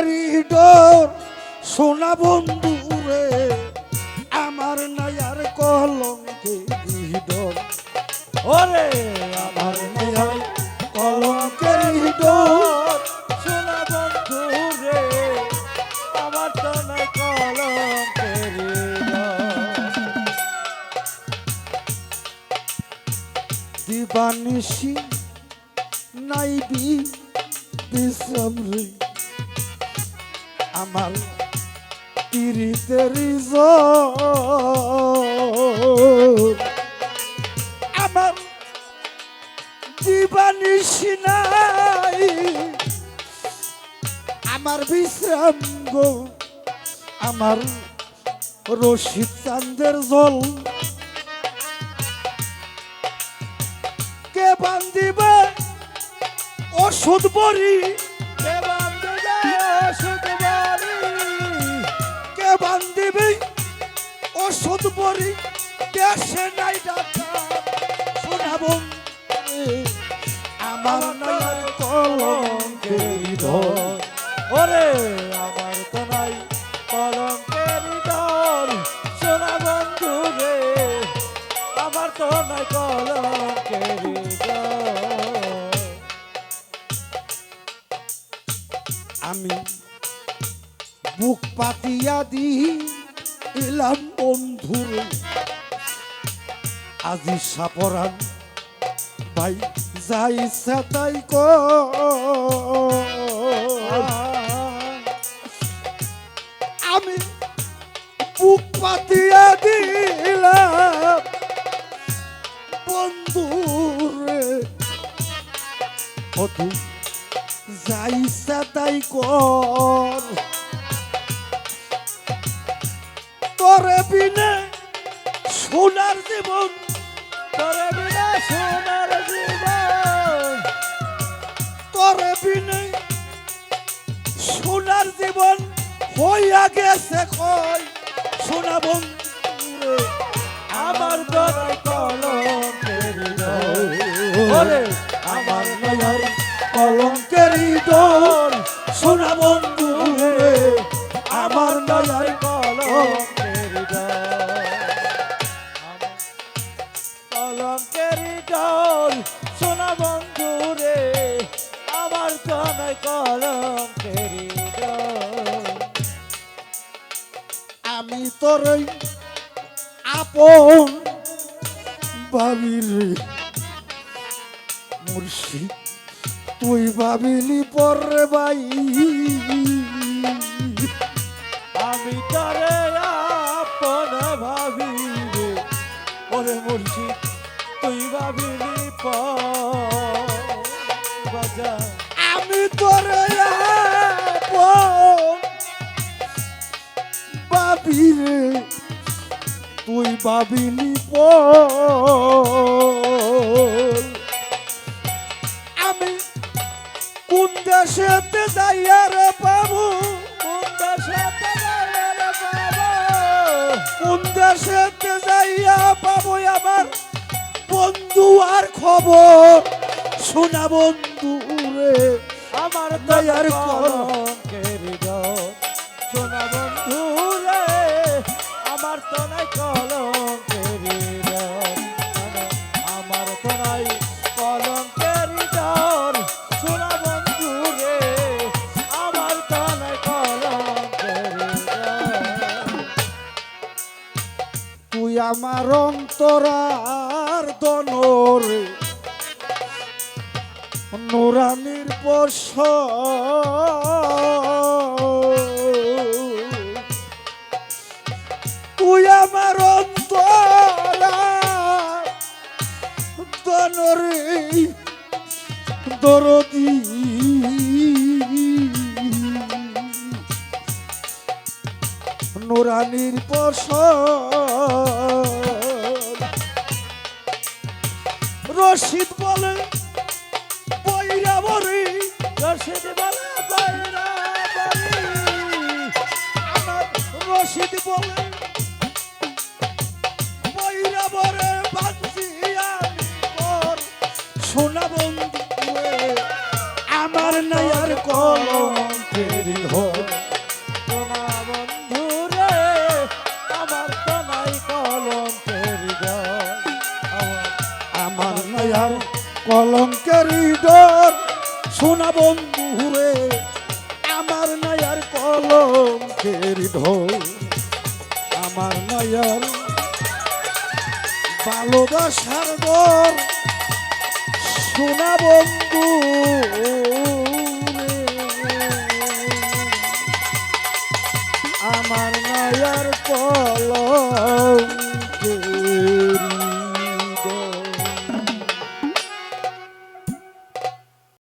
কলঙ্কেরই ডোর। সোনা বন্ধু রে, আমার নাই আর কলঙ্কেরই ডোর। ওরে, আমার আর কলঙ্কেরই ডোর। সোনা বন্ধু রে, আমার তো নাই কলঙ্কের দিবানিসি নাই বি বিশ্রাম রে আমার পিরিতের আমার দিবানিসি নাই আমার বিশ্রাম গো আমার রশিদ চান্দের জল। কে বান্দিবে ওষুধ বড়ি? ওষুধ বড়ি দেশে নাই ডাক্তার শোনাবো। আমার নাই আর কলঙ্কের ওরে, আমার তো নাই কলঙ্কের ডর সোনা বন্ধু রে, আমার তো নাই কলঙ্কের আমি বুক পাতিয়া দি এলাম বন্ধুর আজি সাপরান ভাই যাই তাই কর আমি বুক পাতিয়া দিলাম। বন্ধুরে ও তুই যাইছা তাই কর। তোরে বিনে সোনার জীবন, তোরে বিনা সোনার জীবন, তোরে বিনে সোনার জীবন হইয়া গেছে কই? সোনা বন্ধুরে, আমার নাই কলঙ্কের ওরে, আমার নয়ার কলঙ্কেরই ডোর সোনা বন্ধুরে, আমার নয়ার কলঙ্কের আমার তো নাই আমি তোর আপন ভাবির মুর্শিদ। তুই ভাবিলি পরে বাই আমি তারে আমি তোর আপন। ভাবিরে তুই ভাবিলি আমি কোন দেশেতে যাইয়া রে বাবা কোন দেশেতে যাইয়া পাবো আমার বন্ধু আর খবর? শোনা বন্ধু রে আমার দয়ার কলঙ্কের সোনা বন্ধু রে আমার তো নাই কলঙ্কের আমার তো নাই কলঙ্কের ডর। সোনা বন্ধু রে আমার তো নাই কলঙ্কের তুই আমার অন্তরার দনরে নোরানির বস তুই আমার অন্তরার দনরে দরদি। নোরানির পশন রশিদ বলে বাইরা বলে কলঙ্কেরই ডর সোনা বন্ধু রে, আমার নয়ার কলঙ্কের ঢোল, আমার নয়ার ভালোবাসার ডর সোনা বন্ধু আমার নয়ার কলঙ্কের